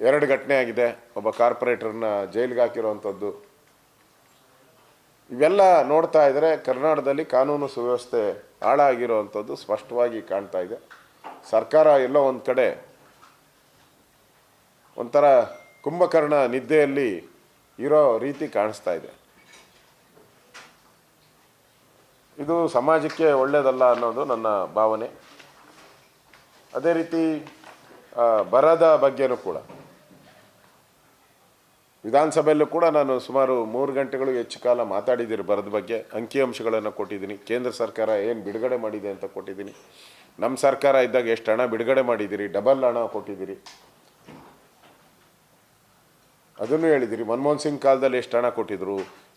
ಎರಡು ಘಟನೆ ಆಗಿದೆ. ಒಬ್ಬ ಕಾರ್ಪೊರೇಟರ್ನ ಜೈಲಿಗೆ ಹಾಕಿರುವಂಥದ್ದು ಇವೆಲ್ಲ ನೋಡ್ತಾ ಇದ್ದರೆ ಕರ್ನಾಟಕದಲ್ಲಿ ಕಾನೂನು ಸುವ್ಯವಸ್ಥೆ ಹಾಳಾಗಿರುವಂಥದ್ದು ಸ್ಪಷ್ಟವಾಗಿ ಕಾಣ್ತಾ ಇದೆ. ಸರ್ಕಾರ ಎಲ್ಲೋ ಒಂದು ಕಡೆ ಒಂಥರ ಕುಂಭಕರ್ಣ ನಿದ್ದೆಯಲ್ಲಿ ಇರೋ ರೀತಿ ಕಾಣಿಸ್ತಾ ಇದೆ. ಇದು ಸಮಾಜಕ್ಕೆ ಒಳ್ಳೆಯದಲ್ಲ ಅನ್ನೋದು ನನ್ನ ಭಾವನೆ. ಅದೇ ರೀತಿ ಬರದ ಬಗ್ಗೆನೂ ಕೂಡ. ವಿಧಾನಸಭೆಯಲ್ಲೂ ಕೂಡ ನಾನು ಸುಮಾರು ಮೂರು ಗಂಟೆಗಳು ಹೆಚ್ಚು ಕಾಲ ಮಾತಾಡಿದ್ದೀರಿ ಬರದ ಬಗ್ಗೆ ಅಂಕಿಅಂಶಗಳನ್ನು ಕೊಟ್ಟಿದ್ದೀನಿ. ಕೇಂದ್ರ ಸರ್ಕಾರ ಏನು ಬಿಡುಗಡೆ ಮಾಡಿದೆ ಅಂತ ಕೊಟ್ಟಿದ್ದೀನಿ. ನಮ್ಮ ಸರ್ಕಾರ ಇದ್ದಾಗ ಎಷ್ಟು ಹಣ ಬಿಡುಗಡೆ ಮಾಡಿದ್ದೀರಿ ಡಬಲ್ ಹಣ ಕೊಟ್ಟಿದ್ದೀರಿ ಅದನ್ನು ಹೇಳಿದಿರಿ. ಮನಮೋಹನ್ ಸಿಂಗ್ ಕಾಲದಲ್ಲಿ ಎಷ್ಟು ಹಣ ಕೊಟ್ಟಿದ್ರು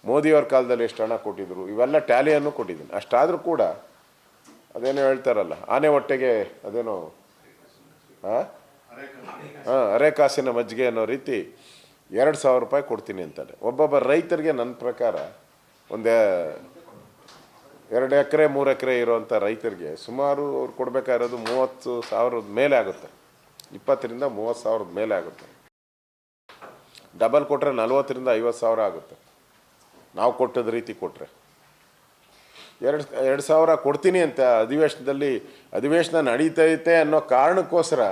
ಮೋದಿಯವ್ರ ಕಾಲದಲ್ಲಿ ಎಷ್ಟು ಹಣ ಕೊಟ್ಟಿದ್ರು, ಇವೆಲ್ಲ ಟ್ಯಾಲಿಯನ್ನು ಕೊಟ್ಟಿದ್ದೀನಿ. ಅಷ್ಟಾದರೂ ಕೂಡ ಅದೇನೋ ಹೇಳ್ತಾರಲ್ಲ, ಆನೆ ಹೊಟ್ಟೆಗೆ ಅದೇನೋ ಹಾಂ ಹಾಂ ಅರೆಕಾಸಿನ ಮಜ್ಜಿಗೆ ಅನ್ನೋ ರೀತಿ ಎರಡು ಸಾವಿರ ರೂಪಾಯಿ ಕೊಡ್ತೀನಿ ಅಂತಾರೆ ಒಬ್ಬೊಬ್ಬ ರೈತರಿಗೆ ನನ್ನ ಪ್ರಕಾರ ಒಂದು ಎರಡು ಎಕರೆ, ಮೂರು ಎಕರೆ ಇರೋವಂಥ ರೈತರಿಗೆ ಸುಮಾರು ಅವ್ರು ಕೊಡಬೇಕಾಗಿರೋದು ಮೂವತ್ತು ಸಾವಿರದ ಮೇಲೆ ಆಗುತ್ತೆ. ಇಪ್ಪತ್ತರಿಂದ ಮೂವತ್ತು ಸಾವಿರದ ಮೇಲೆ ಆಗುತ್ತೆ. ಡಬಲ್ ಕೊಟ್ಟರೆ ನಲ್ವತ್ತರಿಂದ ಐವತ್ತು ಸಾವಿರ ಆಗುತ್ತೆ. ನಾವು ಕೊಟ್ಟದ ರೀತಿ ಕೊಟ್ಟರೆ ಎರಡು ಎರಡು ಸಾವಿರ ಕೊಡ್ತೀನಿ ಅಂತ ಅಧಿವೇಶನದಲ್ಲಿ, ಅಧಿವೇಶನ ನಡೀತೈತೆ ಅನ್ನೋ ಕಾರಣಕ್ಕೋಸ್ಕರ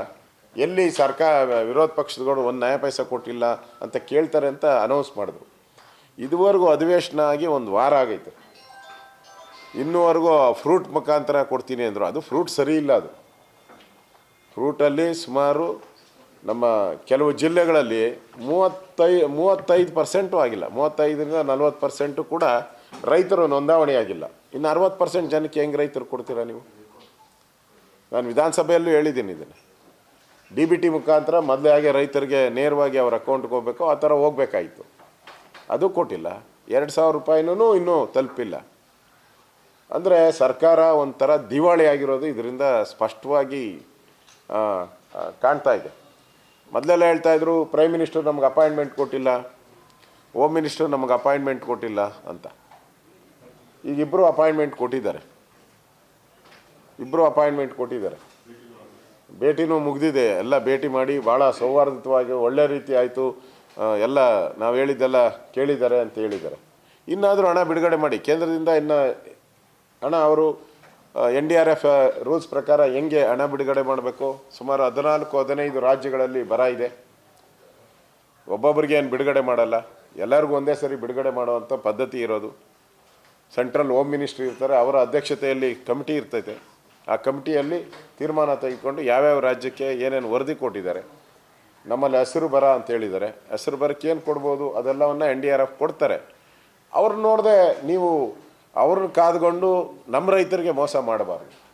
ಎಲ್ಲಿ ಸರ್ಕಾರ, ವಿರೋಧ ಪಕ್ಷದಗಳು ಒಂದು ನ್ಯಾಯ ಪೈಸೆ ಕೊಟ್ಟಿಲ್ಲ ಅಂತ ಕೇಳ್ತಾರೆ ಅಂತ ಅನೌನ್ಸ್ ಮಾಡಿದ್ರು. ಇದುವರೆಗೂ ಅಧಿವೇಶನ ಆಗಿ ಒಂದು ವಾರ ಆಗೈತೆ. ಇನ್ನೂವರೆಗೂ ಫ್ರೂಟ್ ಮುಖಾಂತರ ಕೊಡ್ತೀನಿ ಅಂದರು. ಅದು ಫ್ರೂಟ್ ಸರಿ ಇಲ್ಲ ಅದು. ಫ್ರೂಟಲ್ಲಿ ಸುಮಾರು ನಮ್ಮ ಕೆಲವು ಜಿಲ್ಲೆಗಳಲ್ಲಿ ಮೂವತ್ತೈ, ಮೂವತ್ತೈದು ಪರ್ಸೆಂಟು ಆಗಿಲ್ಲ. ಮೂವತ್ತೈದರಿಂದ ನಲ್ವತ್ತು ಪರ್ಸೆಂಟು ಕೂಡ ರೈತರು ನೋಂದಾವಣಿ ಆಗಿಲ್ಲ. ಇನ್ನು ಅರವತ್ತು ಪರ್ಸೆಂಟ್ ಜನಕ್ಕೆ ಹೆಂಗೆ ರೈತರು ಕೊಡ್ತೀರಾ ನೀವು? ನಾನು ವಿಧಾನಸಭೆಯಲ್ಲೂ ಹೇಳಿದ್ದೀನಿ ಇದನ್ನು. ಡಿ ಬಿ ಟಿ ಮುಖಾಂತರ ಮೊದಲೇ ಹಾಗೆ ರೈತರಿಗೆ ನೇರವಾಗಿ ಅವ್ರ ಅಕೌಂಟ್ಗೆ ಹೋಗ್ಬೇಕು, ಆ ಥರ ಹೋಗ್ಬೇಕಾಯಿತು. ಅದು ಕೊಟ್ಟಿಲ್ಲ. ಎರಡು ಸಾವಿರ ರೂಪಾಯಿನೂ ಇನ್ನೂ ತಲುಪಿಲ್ಲ. ಅಂದರೆ ಸರ್ಕಾರ ಒಂಥರ ದಿವಾಳಿ ಆಗಿರೋದು ಇದರಿಂದ ಸ್ಪಷ್ಟವಾಗಿ ಕಾಣ್ತಾ ಇದೆ. ಮೊದಲೆಲ್ಲ ಹೇಳ್ತಾಯಿದ್ರು ಪ್ರೈಮ್ ಮಿನಿಸ್ಟರ್ ನಮ್ಗೆ ಅಪಾಯಿಂಟ್ಮೆಂಟ್ ಕೊಟ್ಟಿಲ್ಲ ಹೋಮ್ ಮಿನಿಸ್ಟರ್ ನಮಗೆ ಅಪಾಯಿಂಟ್ಮೆಂಟ್ ಕೊಟ್ಟಿಲ್ಲ ಅಂತ. ಈಗ ಇಬ್ಬರು ಅಪಾಯಿಂಟ್ಮೆಂಟ್ ಕೊಟ್ಟಿದ್ದಾರೆ. ಇಬ್ಬರು ಅಪಾಯಿಂಟ್ಮೆಂಟ್ ಕೊಟ್ಟಿದ್ದಾರೆ. ಭೇಟಿನೂ ಮುಗಿದಿದೆ. ಎಲ್ಲ ಭೇಟಿ ಮಾಡಿ ಭಾಳ ಸೌಹಾರ್ದಯುತವಾಗಿ ಒಳ್ಳೆ ರೀತಿ ಆಯಿತು. ಎಲ್ಲ ನಾವು ಹೇಳಿದ್ದೆಲ್ಲ ಕೇಳಿದ್ದಾರೆ ಅಂತ ಹೇಳಿದ್ದಾರೆ. ಇನ್ನಾದರೂ ಹಣ ಬಿಡುಗಡೆ ಮಾಡಿ. ಕೇಂದ್ರದಿಂದ ಇನ್ನು ಹಣ ಅವರು N D R F rules ಪ್ರಕಾರ ಹೆಂಗೆ ಹಣ ಬಿಡುಗಡೆ ಮಾಡಬೇಕು? ಸುಮಾರು ಹದಿನಾಲ್ಕು, ಹದಿನೈದು ರಾಜ್ಯಗಳಲ್ಲಿ ಬರ ಇದೆ. ಒಬ್ಬೊಬ್ಬರಿಗೆ ಏನು ಬಿಡುಗಡೆ ಮಾಡಲ್ಲ. ಎಲ್ಲರಿಗೂ ಒಂದೇ ಸರಿ ಬಿಡುಗಡೆ ಮಾಡುವಂಥ ಪದ್ಧತಿ ಇರೋದು. ಸೆಂಟ್ರಲ್ ಹೋಮ್ ಮಿನಿಸ್ಟ್ರಿ ಇರ್ತಾರೆ, ಅವರ ಅಧ್ಯಕ್ಷತೆಯಲ್ಲಿ ಕಮಿಟಿ ಇರ್ತೈತೆ. ಆ ಕಮಿಟಿಯಲ್ಲಿ ತೀರ್ಮಾನ ತೆಗೆದುಕೊಂಡು ಯಾವ್ಯಾವ ರಾಜ್ಯಕ್ಕೆ ಏನೇನು ವರದಿ ಕೊಟ್ಟಿದ್ದಾರೆ. ನಮ್ಮಲ್ಲಿ ಹಸಿರು ಬರ ಅಂತ ಹೇಳಿದ್ದಾರೆ. ಹಸಿರು ಬರಕ್ಕೆ ಏನು ಕೊಡ್ಬೋದು? ಅದೆಲ್ಲವನ್ನು ಎನ್ ಡಿ ಆರ್ ಎಫ್ ಕೊಡ್ತಾರೆ. ಅವ್ರನ್ನ ನೋಡದೆ ನೀವು ಅವ್ರನ್ನ ಕಾದ್ಕೊಂಡು ನಮ್ಮ ರೈತರಿಗೆ ಮೋಸ ಮಾಡಬಾರ್ದು.